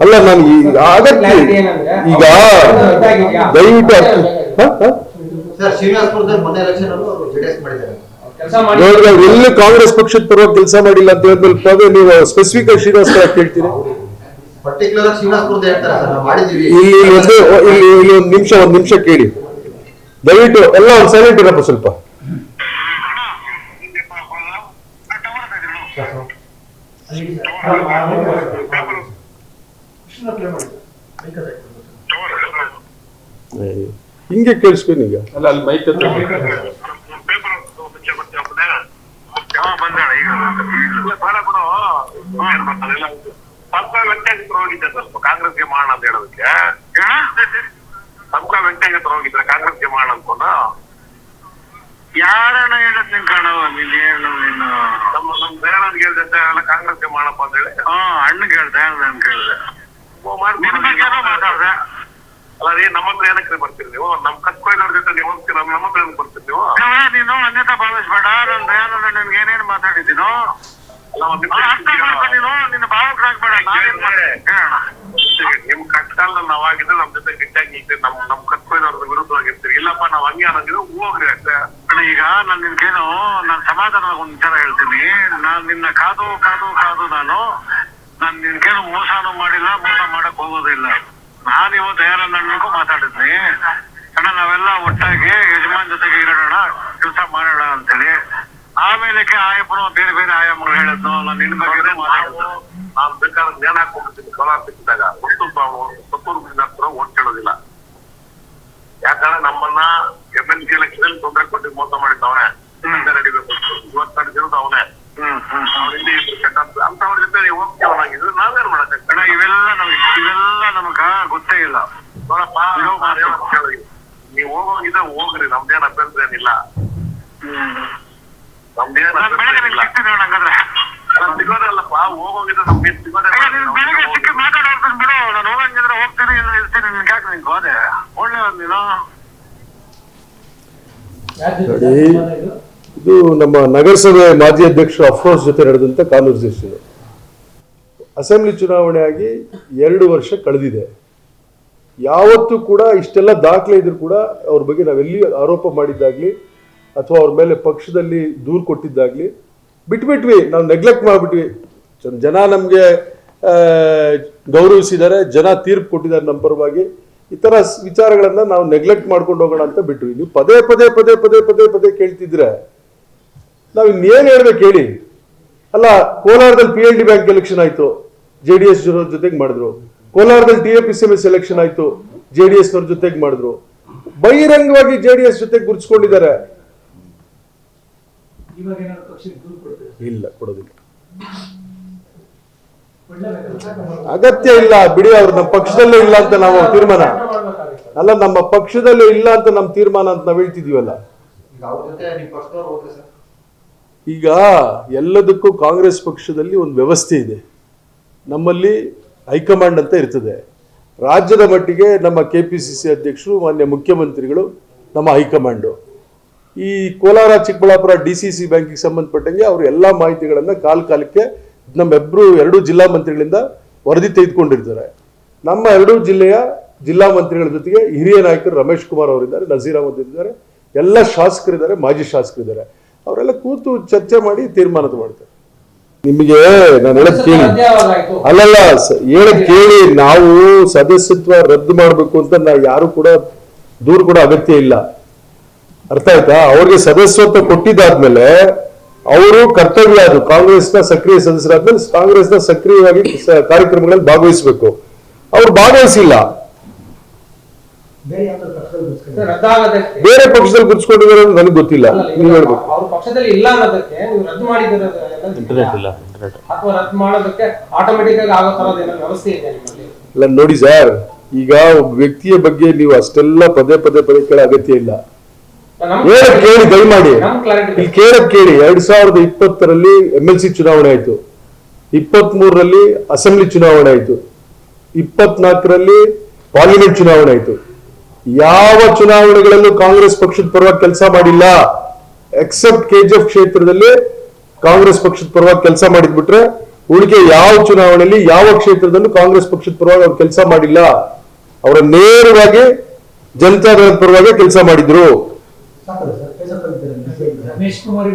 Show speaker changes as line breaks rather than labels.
ಅಲ್ಲ ನಾನು ಈಗ ಈಗ? ದಯವಿಟ್ಟು ನೋಡಿದ್ರೆ ಎಲ್ಲಿ ಕಾಂಗ್ರೆಸ್ ಪಕ್ಷದ ಪರವಾಗಿ ಕೆಲಸ ಮಾಡಿಲ್ಲ ಅಂತ ಹೇಳಿದ್ಮೇಲೆ ಪದೇ ನೀವು ಸ್ಪೆಸಿಫಿಕ್ ಆಗಿ ಶ್ರೀನಿವಾಸ್ ಪರ ಕೇಳ್ತೀರಿ? ಇಲ್ಲಿ ಒಂದು ಇಲ್ಲಿ ಇಲ್ಲಿ ಒಂದು ನಿಮಿಷ ಒಂದು ನಿಮಿಷ ಕೇಳಿ. ದಯವಿಟ್ಟು ಎಲ್ಲ ಒಂದು ಸೈಲೆಂಟ್ ಇರಪ್ಪ ಸ್ವಲ್ಪ. ಹಿಂಗೆ ಕೇಳಿಸ್ಕೊಂಡು ಈಗ.
ಅಲ್ಲ ಅಲ್ಲಿ ಮೈಕ್ ಹತ್ರ
ವೆಂಕಟೇಶ್ವರ ಹೋಗಿದ್ದೆ ಸ್ವಲ್ಪ ಕಾಂಗ್ರೆಸ್ಗೆ ಮಾಡೋಣ ಅಂತ ಹೇಳೋದಕ್ಕೆ ಸಂಕ ವೆಂಕಟೇಶ್ವರ ಹೋಗಿದ್ರೆ ಕಾಂಗ್ರೆಸ್ಗೆ ಮಾಡೋಣ ಅನ್ಕೊಂಡು
ಯಾರನ್ನ ಹೇಳದ್ ನಿನ್ ಕಾಣವ ನೀನ್ ಹೇಳು ನೀನು
ನಮ್ಮ ನಮ್ ಬೇರೆಯವ್ರಿಗೆ ಹೇಳ್ದೆ ಎಲ್ಲ ಕಾಂಗ್ರೆಸ್ಗೆ ಮಾಡಪ್ಪ ಅಂತ ಹೇಳಿ
ಆ ಅಣ್ಣ ಕೇಳ್ದೆ ನಾನು ಕೇಳ್ದೆ. ಮಾತಾಡ್ದೆ?
ಅಲ್ಲ ರೀ ನಮ್ಮ ಹತ್ರ ಏನಕ್ಕೆ ಬರ್ತೀರಿ ನೀವು? ನಮ್ ಕಸ್ಕೊಯ್ದವ್ರ ಜೊತೆ ನೀವು ಹೋಗ್ತೀರ? ನಮ್ಮ ಹತ್ರ ಏನಕ್ಕೆ ಬರ್ತೀರಿ ನೀವು?
ನೀನು ಅನ್ಯತಾ ಭಾವಿಸ್ಬೇಡ ನಾನು ದಯಾನಂದ ನಿನ್ಗೆ ಏನೇನ್ ಮಾತಾಡಿದ್ದೀನೋ? ಅರ್ಥ ಮಾಡ್ಕೊ ನೀನು. ನಿನ್ನ ಭಾವಕರಾಗ್ಬೇಡ ನಾನೇನ್ ಮಾಡಿದೆ ಹೇಳೋಣ
ನಿಮ್ ಕಷ್ಟಕಾಲ ನಾವಾಗಿದ್ರೆ ನಮ್ ಜೊತೆ ಗಟ್ಟಿಯಾಗಿ ಇರ್ತೀರಿ ನಮ್ ನಮ್ ಕಸ್ಕೊಯ್ದವ್ರ ವಿರುದ್ಧವಾಗಿರ್ತೀರಿ. ಇಲ್ಲಪ್ಪ ನಾವ್ ಹಂಗೆ ಅನ್ನೋದಿದ್ರೆ ಹೋಗ್ರಿ ಅಷ್ಟೇ.
ಈಗ ನಾನು ನಿನ್ಗೇನು ನಾನು ಸಮಾಧಾನದ ಒಂದ್ ವಿಚಾರ ಹೇಳ್ತೀನಿ. ನಾನ್ ನಿನ್ನ ಕಾದು ಕಾದು ಕಾದು ನಾನು. ನಾನು ನಿನ್ಗೇನು ಮೋಸನೂ ಮಾಡಿಲ್ಲ ಮೋಸ ಹೋಗೋದಿಲ್ಲ. ನಾನು ಇವತ್ತು ಯಾರನ್ನ ಅನ್ಬೇಕು ಮಾತಾಡಿದ್ನಿ. ಅಣ್ಣ, ನಾವೆಲ್ಲ ಒಟ್ಟಾಗಿ ಯಜಮಾನ್ ಜೊತೆಗೆ ಇರೋಣ ಕೆಲಸ ಮಾಡೋಣ ಅಂತೇಳಿ. ಆಮೇಲೆ ಆಯಪ್ಪನ ಬೇರೆ ಬೇರೆ ಆಯಾಮಗಳು ಹೇಳಿದ್ನು ನಾನು ನಿನ್ ಬಗ್ಗೆ ಮಾತಾಡಿದ್ದು
ನಾನ್ ಬೇಕಾದ್ರೆ ಜ್ಞಾನ ಹಾಕೊಂಡ್ಬಿಡ್ತೀನಿ ಕೊಲಾ ಸಿಕ್ಕಿದಾಗ ಒಟ್ಟು ಸತ್ತೂರು ಹತ್ರ ಓಟ್ ಕೇಳೋದಿಲ್ಲ ಯಾಕಂದ್ರೆ ನಮ್ಮನ್ನ ಎಂ ಎಲ್ ಸಿ ಎಲೆಕ್ಷನ್ ತೊಂದರೆ ಕೊಟ್ಟು ಮೋಸ ಮಾಡಿದ್ದವನೇ ನಡಿಬೇಕು ಇವತ್ತು ನಡೆದಿರೋದು ಅವನೇ
ಹ್ಮ್ ಹ್ಮ್
ಅವ್ರಿಂದ ಇಬ್ರು ಕೆಟ್ಟ ಅಂತವ್ರ ಜೊತೆ ನೀವು ಹೋಗ್ತೀವನಾಗಿದ್ರೆ ನಾವೇನ್
ಅಣ್ಣ
ಮಾಡಕ್ಕೆ
ಇವೆಲ್ಲ ನಮಗೆ ಇವೆಲ್ಲ ನಮಗ ಗೊತ್ತೇ ಇಲ್ಲ
ನೋಡಪ್ಪ ನಾನ್ ಹೇಳೋದ್ ಕೇಳಿ. ನೀವ್ ಹೋಗೋಗಿದ್ರೆ ಹೋಗ್ರಿ ನಮ್ದೇನ್ ಅಭ್ಯಂತರ ಏನಿಲ್ಲ. ನಮ್ದೇನ್ ಅಭ್ಯಂತರ
ನಿಮ್ಗೆ
ಇಲ್ಲ
ಹಂಗಾದ್ರೆ.
ಸಿಗೋದಲ್ಲಪ್ಪ ಹೋಗೋಗಿದ್ರೆ ಸಿಗೋದೇ
ಬೆಳಿಗ್ಗೆ ಸಿಕ್ಕಿ ಬಿಡು. ನಾನು ಹೋಗಂಗಿದ್ರೆ ಹೋಗ್ತೀನಿ ಇಲ್ಲ ಇರ್ತೀನಿ ನಿನ್ಗೆ ಯಾಕೆ ನಿನ್ಗೆ ಹೋದೆ? ಒಳ್ಳೆ ನೀನು
ಇದು? ನಮ್ಮ ನಗರಸಭೆ ಮಾಜಿ ಅಧ್ಯಕ್ಷ ಅಫ್ರೋಸ್ ಜೊತೆ ನಡೆದಂತ ಕಾನ್ವರ್ಸೇಷನ್ ಅಸೆಂಬ್ಲಿ ಚುನಾವಣೆ ಆಗಿ ಎರಡು ವರ್ಷ ಕಳೆದಿದೆ. ಯಾವತ್ತೂ ಕೂಡ ಇಷ್ಟೆಲ್ಲ ದಾಖಲೆ ಇದ್ರು ಕೂಡ ಅವ್ರ ಬಗ್ಗೆ ನಾವೆಲ್ಲಿ ಆರೋಪ ಮಾಡಿದ್ದಾಗಲಿ ಅಥವಾ ಅವ್ರ ಮೇಲೆ ಪಕ್ಷದಲ್ಲಿ ದೂರು ಕೊಟ್ಟಿದ್ದಾಗ್ಲಿ ಬಿಟ್ಬಿಟ್ವಿ, ನಾವು ನೆಗ್ಲೆಕ್ಟ್ ಮಾಡಿಬಿಟ್ವಿ. ಜನ ನಮಗೆ ಗೌರವಿಸಿದ್ದಾರೆ, ಜನ ತೀರ್ಪು ಕೊಟ್ಟಿದ್ದಾರೆ ನಮ್ಮ ಪರವಾಗಿ. ಈ ಥರ ವಿಚಾರಗಳನ್ನ ನಾವು ನೆಗ್ಲೆಕ್ಟ್ ಮಾಡ್ಕೊಂಡು ಹೋಗೋಣ ಅಂತ ಬಿಟ್ವಿ. ನೀವು ಪದೇ ಪದೇ ಪದೇ ಪದೇ ಪದೇ ಪದೇ ಕೇಳ್ತಿದ್ರೆ ನಾವು ಇನ್ನೇನು ಹೇಳ್ಬೇಕು ಹೇಳಿ? ಅಲ್ಲ, ಕೋಲಾರದಲ್ಲಿ P L D bank election ಆಯ್ತು. ಜೆ ಡಿ ಎಸ್ ಜೊತೆಗೆ ಮಾಡಿದ್ರು. ಕೋಲಾರದಲ್ಲಿ D A P C election ಆಯ್ತು. ಜೆ ಡಿ ಎಸ್ ನವ್ರ ಜೊತೆಗೆ ಮಾಡಿದ್ರು. ಬಹಿರಂಗವಾಗಿ ಜೆ ಡಿ ಎಸ್ ಜೊತೆಗೆ ಗುರುತಿಸ್ಕೊಂಡಿದ್ದಾರೆ ಇಲ್ಲ ಕೊಡೋದಿಲ್ಲ. ಅಗತ್ಯ ಇಲ್ಲ ಬಿಡಿ ಅವ್ರು ನಮ್ಮ ಪಕ್ಷದಲ್ಲೇ ಇಲ್ಲ ಅಂತ ನಾವು ತೀರ್ಮಾನ. ಅಲ್ಲ ನಮ್ಮ ಪಕ್ಷದಲ್ಲೇ ಇಲ್ಲ ಅಂತ ನಮ್ಮ ತೀರ್ಮಾನ ಅಂತ ನಾವು ಹೇಳ್ತಿದೀವಲ್ಲ.
ಈಗ ಅವ್ರ ಜೊತೆ ನಿಮ್ ಪಕ್ಷದವ್ರು ಹೋಗ್ರಿ ಸರ್?
ಈಗ ಎಲ್ಲದಕ್ಕೂ ಕಾಂಗ್ರೆಸ್ ಪಕ್ಷದಲ್ಲಿ ಒಂದು ವ್ಯವಸ್ಥೆ ಇದೆ. ನಮ್ಮಲ್ಲಿ ಹೈಕಮಾಂಡ್ ಅಂತ ಇರ್ತದೆ. ರಾಜ್ಯದ ಮಟ್ಟಿಗೆ ನಮ್ಮ ಕೆ ಪಿ ಸಿ ಸಿ ಅಧ್ಯಕ್ಷರು, ಮಾನ್ಯ ಮುಖ್ಯಮಂತ್ರಿಗಳು ನಮ್ಮ ಹೈಕಮಾಂಡು. ಈ Kolar, Chikkaballapur D C C ಬ್ಯಾಂಕಿಗೆ ಸಂಬಂಧಪಟ್ಟಂಗೆ ಅವರು ಎಲ್ಲ ಮಾಹಿತಿಗಳನ್ನು ಕಾಲ್ ಕಾಲಕ್ಕೆ ನಮ್ಮೆಬ್ಬರು ಎರಡೂ ಜಿಲ್ಲಾ ಮಂತ್ರಿಗಳಿಂದ ವರದಿ ತೆಗೆದುಕೊಂಡಿರ್ತಾರೆ. ನಮ್ಮ ಎರಡೂ ಜಿಲ್ಲೆಯ ಜಿಲ್ಲಾ ಮಂತ್ರಿಗಳ ಜೊತೆಗೆ ಹಿರಿಯ ನಾಯಕರು ರಮೇಶ್ ಕುಮಾರ್ ಅವರಿದ್ದಾರೆ ನಜೀರ್ ಅಹಮದ್ ಇದ್ದಾರೆ. ಎಲ್ಲ ಶಾಸಕರಿದ್ದಾರೆ, ಮಾಜಿ ಶಾಸಕರಿದ್ದಾರೆ. ಅವರೆಲ್ಲ ಕೂತು ಚರ್ಚೆ ಮಾಡಿ ತೀರ್ಮಾನದ ಮಾಡ್ತಾರೆ. ನಿಮಗೆ ನಾನು ಹೇಳದ್ ಕೇಳಿ. ಅಲ್ಲಲ್ಲ ಹೇಳದ್ ಕೇಳಿ ನಾವು ಸದಸ್ಯತ್ವ ರದ್ದು ಮಾಡಬೇಕು ಅಂತ ನಾ ಯಾರು ಕೂಡ ದೂರ ಕೂಡ ಅಗತ್ಯ ಇಲ್ಲ. ಅರ್ಥ ಆಯ್ತಾ? ಅವ್ರಿಗೆ ಸದಸ್ಯತ್ವ ಕೊಟ್ಟಿದ್ದಾದ್ಮೇಲೆ ಅವರು ಕರ್ತವ್ಯ ಅದು. ಕಾಂಗ್ರೆಸ್ನ ಸಕ್ರಿಯ ಸದಸ್ಯರಾದ್ಮೇಲೆ ಕಾಂಗ್ರೆಸ್ನ ಸಕ್ರಿಯವಾಗಿ ಕಾರ್ಯಕ್ರಮಗಳಲ್ಲಿ ಭಾಗವಹಿಸಬೇಕು. ಅವ್ರು ಭಾಗವಹಿಸಿಲ್ಲ. ಬೇರೆ ಪಕ್ಷದಲ್ಲಿ ಗುರ್ಸ್ಕೊಂಡಿದ್ದಾರೆ ಅಂತ ನನಗೆ ಗೊತ್ತಿಲ್ಲ. ನೀವು ಹೇಳ್ಬೇಕು.
ಅವ್ರ ಪಕ್ಷದಲ್ಲಿ ಇಲ್ಲ ಅನ್ನೋದಕ್ಕೆ ನೀವು ರದ್ದು ಮಾಡಿದಿರೋದು
ಇಂಟರ್ನೆಟ್ ಇಲ್ಲ ಇಂಟರ್ನೆಟ್
ಅಥವಾ ರದ್ದು ಮಾಡೋದಕ್ಕೆ ಆಟೋಮೆಟಿಕ್ ಆಗಿ ಆಗೋ ತರದ ಏನೋ ವ್ಯವಸ್ಥೆ ಇದೆ ನಿಮ್ಮಲ್ಲಿ?
ಇಲ್ಲ ನೋಡಿ ಸರ್ ಈಗ ಒಬ್ಬ ವ್ಯಕ್ತಿಯ ಬಗ್ಗೆ ನೀವು ಅಷ್ಟೆಲ್ಲ ಪದೇ ಪದೇ ಪದೇ ಕೇಳೋ ಅಗತ್ಯ ಇಲ್ಲ. ಹೇಳಕ್ ಕೇಳಿ ದಯಮಾಡಿ. ಇಲ್ಲಿ. ಕೇಳಕ್ ಕೇಳಿ ಎರಡ್ ಸಾವಿರದ ಇಪ್ಪತ್ತರಲ್ಲಿ ಎಂ ಎಲ್ ಸಿ ಚುನಾವಣೆ ಆಯ್ತು. ಇಪ್ಪತ್ತ್ ಮೂರರಲ್ಲಿ ಅಸೆಂಬ್ಲಿ ಚುನಾವಣೆ ಆಯ್ತು. ಇಪ್ಪತ್ನಾಲ್ಕರಲ್ಲಿ ಪಾರ್ಲಿಮೆಂಟ್ ಚುನಾವಣೆ ಆಯ್ತು. ಯಾವ ಚುನಾವಣೆಗಳಲ್ಲೂ ಕಾಂಗ್ರೆಸ್ ಪಕ್ಷದ ಪರವಾಗಿ ಕೆಲಸ ಮಾಡಿಲ್ಲ. ಎಕ್ಸೆಪ್ಟ್ ಕೆ ಜಿ ಎಫ್ ಕ್ಷೇತ್ರದಲ್ಲಿ ಕಾಂಗ್ರೆಸ್ ಪಕ್ಷದ ಪರವಾಗಿ ಕೆಲಸ ಮಾಡಿದ್ಬಿಟ್ರೆ ಉಳಿಕೆ ಯಾವ ಚುನಾವಣೆಯಲ್ಲಿ ಯಾವ ಕ್ಷೇತ್ರದಲ್ಲೂ ಕಾಂಗ್ರೆಸ್ ಪಕ್ಷದ ಪರವಾಗಿ ಅವ್ರು ಕೆಲಸ ಮಾಡಿಲ್ಲ. ಅವರ ನೇರವಾಗಿ ಜನತಾದಳದ ಪರವಾಗಿ ಕೆಲಸ ಮಾಡಿದ್ರು.
ರಮೇಶ್ ಕುಮಾರ್